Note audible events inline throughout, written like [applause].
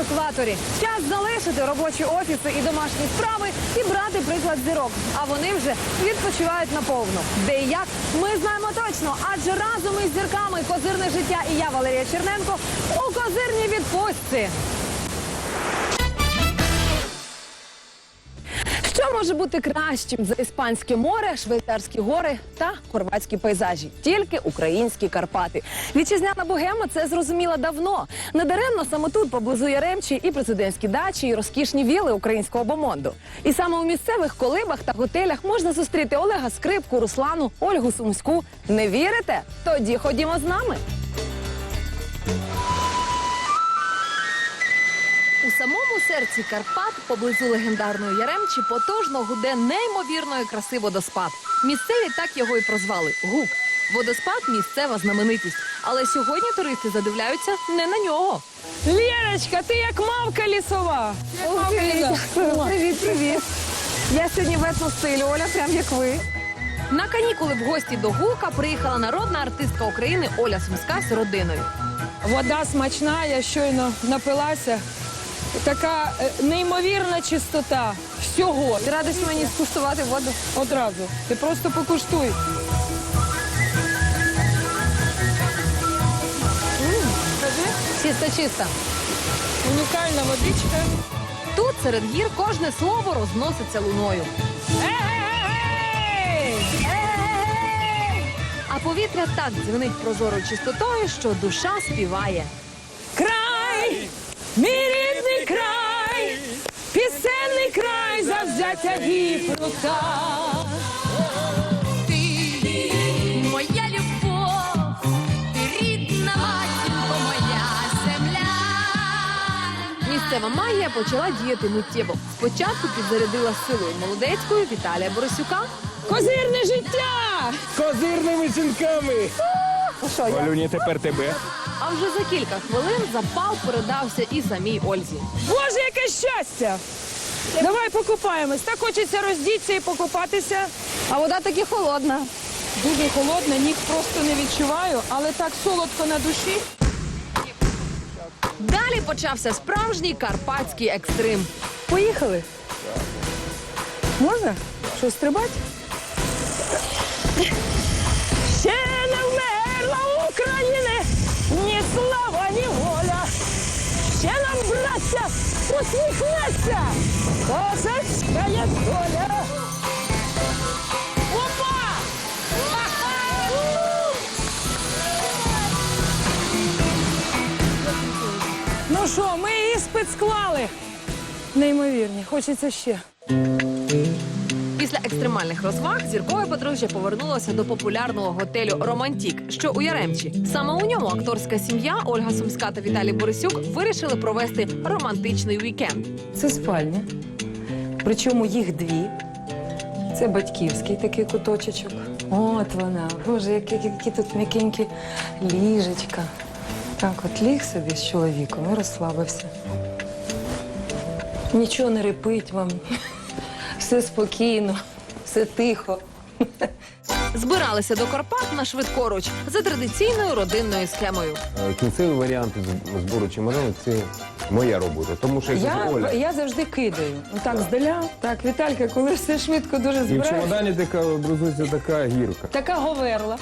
елеваторі. Час залишити робочі офіси і домашні справи і брати приклад зірок. А вони вже відпочивають наповну. Де і як ми знаємо точно, адже разом із зірками козирне життя і я, Валерія Черненко, у козирній відпустці. Може бути кращим за іспанське море, швейцарські гори та хорватські пейзажі? Тільки українські Карпати. Вітчизняна богема це зрозуміла давно. Недаремно саме тут поблизу Яремчі і президентські дачі, і розкішні віли українського бомонду. І саме у місцевих колибах та готелях можна зустріти Олега Скрипку, Руслану, Ольгу Сумську. Не вірите? Тоді ходімо з нами. У самому серці Карпат, поблизу легендарної Яремчі, потужно гуде неймовірної краси водоспад. Місцеві так його і прозвали гук. Водоспад місцева знаменитість. Але сьогодні туристи задивляються не на нього. Лєрочка, ти як мавка лісова. Привіт, привіт. Я сьогодні в етностилі, Оля, прям як ви. На канікули в гості до Гука приїхала народна артистка України Оля Сумська з родиною. Вода смачна, я щойно напилася. Така е, неймовірна чистота всього. Ти радиш мені скуштувати воду? Одразу. Ти просто покуштуй. Чисто, чисто. Унікальна водичка. Тут серед гір кожне слово розноситься луною. А повітря так дзвенить прозорою чистотою, що душа співає. Край! Мій край завзяття Дніпрука. Моя любов, ти рідна матінко, моя земля. Місцева магія почала діяти миттєво. Спочатку підзарядила силою молодецькою Віталія Борисюка. Козирне життя! Козирними жінками! Що, я? Олюні, тепер тебе. А вже за кілька хвилин запал передався і самій Ользі. Боже, яке щастя! Давай покупаємось. Так хочеться роздітися і покупатися. А вода таки холодна. Дуже холодно, ніг просто не відчуваю, але так солодко на душі. Далі почався справжній карпатський екстрим. Поїхали. Можна? Що, стрибати? Ще не вмерла України, браття, усміхнеться козацька доля. Ну що, ми іспит склали. Неймовірні, хочеться ще. Після екстремальних розваг зіркове подружжя повернулося до популярного готелю Романтік, що у Яремчі. Саме у ньому акторська сім'я Ольга Сумська та Віталій Борисюк вирішили провести романтичний вікенд. Це спальня. Причому їх дві. Це батьківський такий куточечок. От вона. Боже, які, які тут м'якенькі ліжечка. Так, от ліг собі з чоловіком і розслабився. Нічого не репить вам. Все спокійно, все тихо. Збиралися до Карпат на швидкоруч за традиційною родинною схемою. Е, Кінцевий варіант з- збору чемодану це моя робота. Тому що як Я, Оля. я завжди кидаю. Ну так, здаля. Так, Віталька, коли все швидко дуже І в збираєш. чемодані така образується така гірка. Така говерла.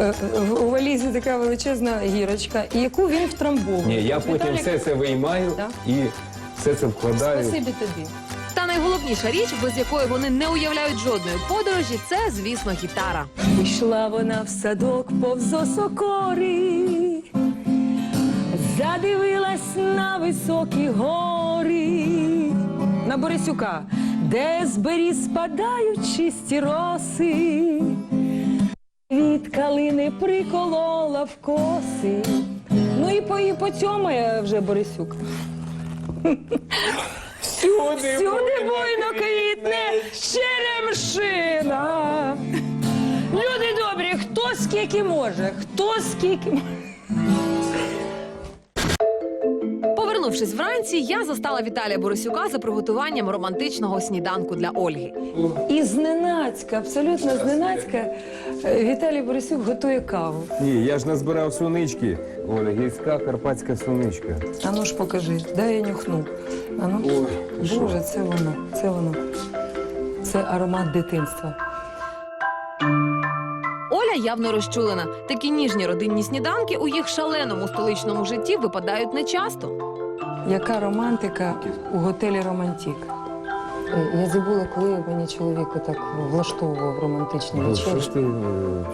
Е, в- У валізі така величезна гірочка, і яку він втрамбовує. Ні, я От потім Віталік- все це виймаю Так. і все це вкладаю. Спасибі тобі. Та найголовніша річ, без якої вони не уявляють жодної подорожі, це, звісно, гітара. Пішла вона в садок повз осокори, задивилась на високі гори, на Борисюка, де з беріз спадають чисті роси, від калини приколола в коси. Ну і по, і по цьому я вже Борисюк. Всюди, Всюди буйно квітне черемшина. Люди добрі, хто скільки може, хто скільки може. Прокинувшись вранці, я застала Віталія Борисюка за приготуванням романтичного сніданку для Ольги. І зненацька, абсолютно зненацька, е, Віталій Борисюк готує каву. Ні, я ж назбирав сунички. Оля, гірська карпатська суничка. А ну ж покажи, дай я нюхну. А ну. Боже, це воно, це воно. Це аромат дитинства. Оля явно розчулена. Такі ніжні родинні сніданки у їх шаленому столичному житті випадають нечасто. Яка романтика у готелі Романтік? Е, Я забула, коли мені чоловік так влаштовував романтичні Ну, що ж ти е,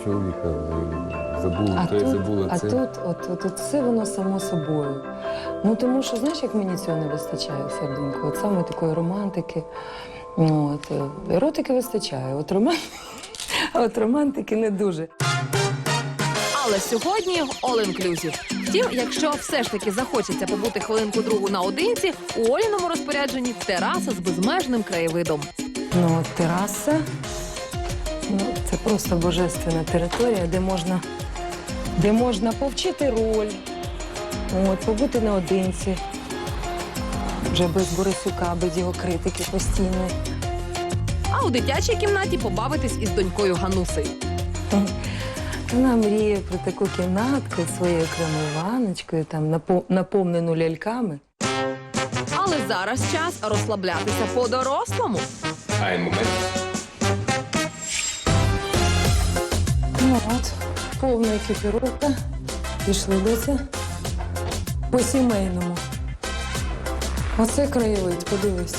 чоловіка е, забула, А то я тут, забула а це. тут от, от, от все воно само собою. Ну тому що знаєш, як мені цього не вистачає, серденько? От саме такої романтики. Ну, От, еротики вистачає, от, роман... а [laughs] от романтики не дуже. Але сьогодні all inclusive. Втім, якщо все ж таки захочеться побути хвилинку другу наодинці, у Оліному розпорядженні тераса з безмежним краєвидом. Ну, от тераса. Ну, це просто божественна територія, де можна, де можна повчити роль, от, побути наодинці. Вже без Борисюка, без його критики постійної. А у дитячій кімнаті побавитись із донькою Ганусею. Вона мріє про таку кімнатку з своєю окремою ванночкою, там напо- наповнену ляльками. Але зараз час розслаблятися по-дорослому. Ай, момент. Ну от, повна екіпіровка. Пішли Доця. По сімейному. Оце краєвид, подивись.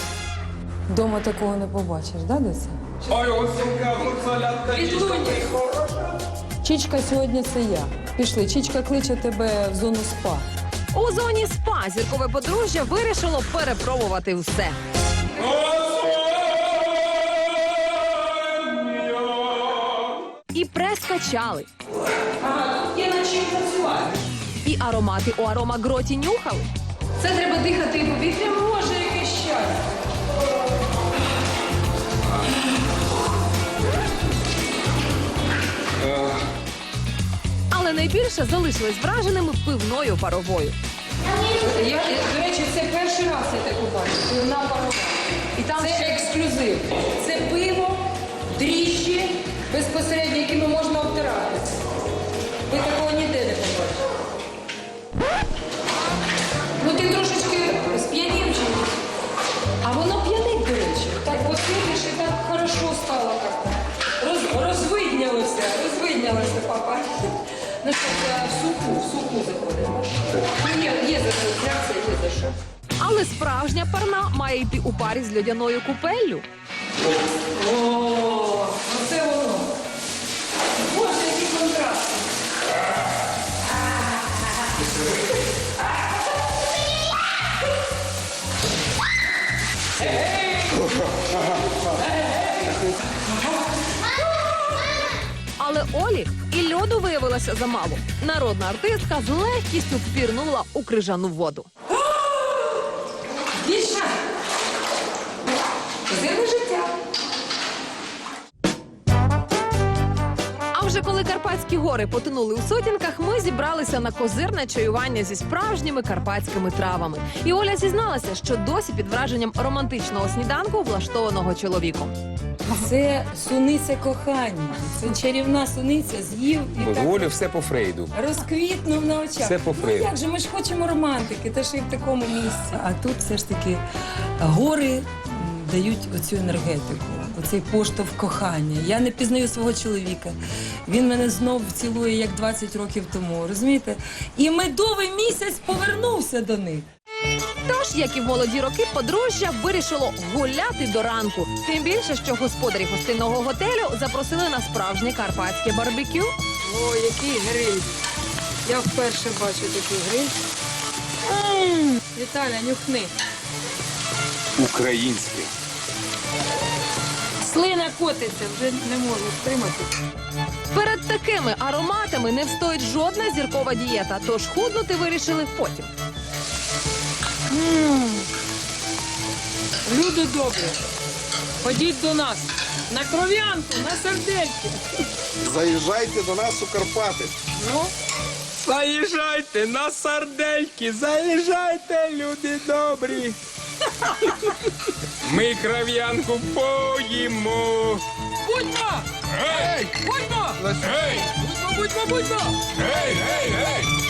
Дома такого не побачиш, да, Доця? Ой, осінка, гуцалятка, Чічка сьогодні це я. Пішли, Чічка кличе тебе в зону спа. У зоні спа зіркове подружжя вирішило перепробувати все. І прес качали. І аромати у аромагроті нюхали. Це треба дихати повітрям. Боже, яке щастя. Найбільше залишились враженими пивною паровою. Я, до речі, це перший раз я таку бачу. Пивна парова. І там це ексклюзив. Це пиво, дріжджі, безпосередньо, якими можна обтирати. Ви такого ніде суку, в суку заходимо. Ну, є, є за що взятися, є за що. Але справжня парна має йти у парі з льодяною купеллю. О, оце воно. Але Олі і льоду виявилося замало. Народна артистка з легкістю впірнула у крижану воду. Більше. Зірне вже коли Карпатські гори потонули у сутінках, ми зібралися на козирне чаювання зі справжніми карпатськими травами. І Оля зізналася, що досі під враженням романтичного сніданку, влаштованого чоловіком. Це суниця кохання. Це чарівна суниця з'їв і так Волю все по Фрейду. розквітнув на очах. Все по ну Фрейду. як же, ми ж хочемо романтики, те, що і в такому місці. А тут все ж таки гори м, дають оцю енергетику, оцей поштовх кохання. Я не пізнаю свого чоловіка. Він мене знов цілує, як 20 років тому. Розумієте? І медовий місяць повернувся до них. Тож, як і в молоді роки, подружжя вирішило гуляти до ранку. Тим більше, що господарі гостинного готелю запросили на справжнє карпатське барбекю. О, який гриль. Я вперше бачу такий гриль. М, Віталя, нюхни. Український. Слина котиться, вже не можу стримати. Перед такими ароматами не встоїть жодна зіркова дієта, тож худнути вирішили потім. Люди добрі, ходіть до нас на кров'янку, на сердельки. Заїжджайте до нас у Карпати. Ну, Заїжджайте на сардельки, заїжджайте, люди добрі. Ми кров'янку поїмо. Будьмо! Гей! Будьмо! Гей! Будьмо, будьмо, будьмо! Гей, гей, гей!